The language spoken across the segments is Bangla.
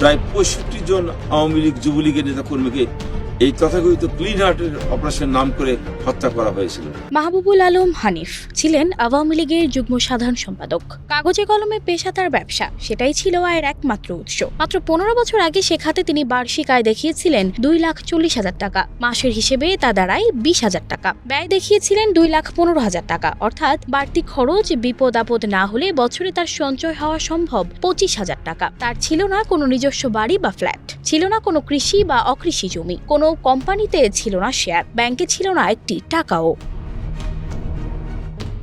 প্রায় পঁয়ষট্টি জন আওয়ামী লীগ যুবলীগের নেতা কর্মীকে এই তথাকথিত ক্লিন হার্টের অপারেশন নাম করে হত্যা করা হয়েছিল। মাহবুবুল আলম হানিফ ছিলেন আওয়ামী লীগের যুগ্ম সাধারণ সম্পাদক। কাগজে কলমে পেশা তার ব্যবসা, সেটাই ছিল আয়ের একমাত্র উৎস। মাত্র পনেরো বছর আগে সে খাতে তিনি বার্ষিক আয় দেখিয়েছিলেন দুই লাখ চল্লিশ হাজার টাকা, মাসের হিসেবে তা দাঁড়ায় বিশ হাজার টাকা। ব্যয় দেখিয়েছিলেন দুই লাখ পনেরো হাজার টাকা, অর্থাৎ বাড়তি খরচ বিপদ আপদ না হলে বছরে তার সঞ্চয় হওয়া সম্ভব পঁচিশ হাজার টাকা। তার ছিল না কোনো নিজস্ব বাড়ি বা ফ্ল্যাট, ছিল না কোনো কৃষি বা অকৃষি জমি, কোনো কোম্পানিতে ছিল না শেয়ার ব্যাংকে ছিল না একটি টাকাও।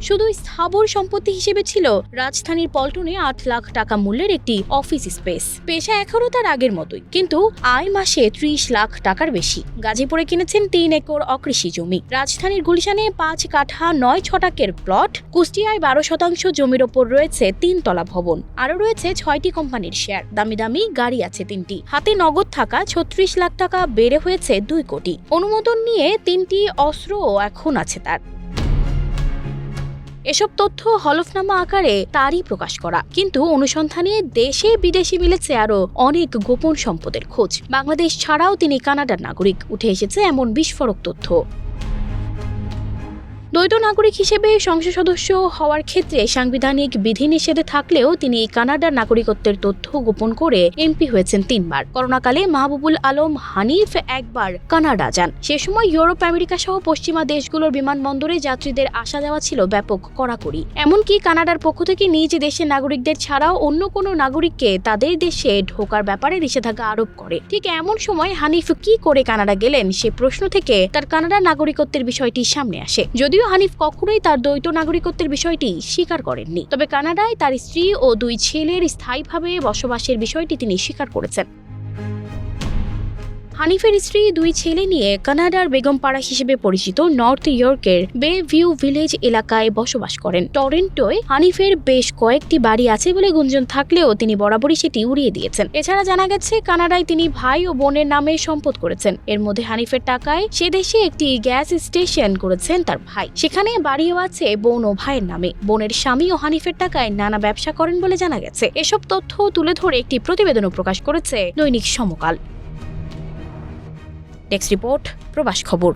শুধু স্থাবর সম্পত্তি হিসেবে ছিল, রাজধানীর পল্টনে আট লাখ টাকা মূল্যের একটি অফিস স্পেস পেশা এখনও তার আগের মতোই, কিন্তু আয় মাসে ত্রিশ লাখ টাকার বেশি। গাজীপুরে কিনেছেন তিন একর অকৃষি জমি। রাজধানীর গুলশানে পাঁচ কাঠা নয় ছটাকের প্লট কুষ্টিয়ায় বারো শতাংশ জমির ওপর রয়েছে তিন তলা ভবন। আরও রয়েছে ছয়টি কোম্পানির শেয়ার দামি দামি গাড়ি আছে তিনটি। হাতে নগদ থাকা ছত্রিশ লাখ টাকা বেড়ে হয়েছে দুই কোটি। অনুমোদন নিয়ে তিনটি অস্ত্রও এখন আছে তার। এসব তথ্য হলফনামা আকারে তারই প্রকাশ করা। কিন্তু অনুসন্ধানে দেশে বিদেশে মিলেছে আরও অনেক গোপন সম্পদের খোঁজ। বাংলাদেশ ছাড়াও তিনি কানাডার নাগরিক। উঠে এসেছে এমন বিস্ফোরক তথ্য। দ্বৈত নাগরিক হিসেবে সংসদ সদস্য হওয়ার ক্ষেত্রে সাংবিধানিক বিধিনিষেধে থাকলেও তিনি কানাডার নাগরিকত্বের তথ্য গোপন করে এমপি হয়েছেন তিনবার। করোনাকালে মাহবুবুল আলম, হানিফ একবার কানাডা যান। সে সময় ইউরোপ, আমেরিকা সহ পশ্চিমা দেশগুলোর বিমানবন্দরে যাত্রীদের আসা যাওয়া ছিল ব্যাপক কড়াকড়ি। এমনকি কানাডার পক্ষ থেকে নিজ দেশের নাগরিকদের ছাড়াও অন্য কোনো নাগরিককে তাদের দেশে ঢোকার ব্যাপারে নিষেধাজ্ঞা আরোপ করে। ঠিক এমন সময় হানিফ কি করে কানাডা গেলেন সে প্রশ্ন থেকে তার কানাডার নাগরিকত্বের বিষয়টি সামনে আসে। যদিও হানিফ কখনোই তার দ্বৈত নাগরিকত্বের বিষয়টি স্বীকার করেননি। তবে কানাডায় তার স্ত্রী ও দুই ছেলের স্থায়ীভাবে বসবাসের বিষয়টি তিনি স্বীকার করেছেন। হানিফের স্ত্রী দুই ছেলে নিয়ে কানাডার বেগমপাড়া হিসেবে পরিচিত নর্থ ইয়র্কের বে ভিউ ভিলেজ এলাকায় বসবাস করেন। টরেন্টোয় হানিফের বেশ কয়েকটি বাড়ি আছে বলে গুঞ্জন থাকলেও তিনি বরাবরই সেটি উড়িয়ে দিয়েছেন। এছাড়া জানা গেছে, কানাডায় তিনি ভাই ও বোনের নামে সম্পদ করেছেন। এর মধ্যে হানিফের টাকায় সে দেশে একটি গ্যাস স্টেশন করেছেন তার ভাই। সেখানে বাড়িও আছে বোন ও ভাইয়ের নামে। বোনের স্বামী ও হানিফের টাকায় নানা ব্যবসা করেন বলে জানা গেছে। এসব তথ্য তুলে ধরে একটি প্রতিবেদনও প্রকাশ করেছে দৈনিক সমকাল। ডেস্ক রিপোর্ট প্রবাস খবর।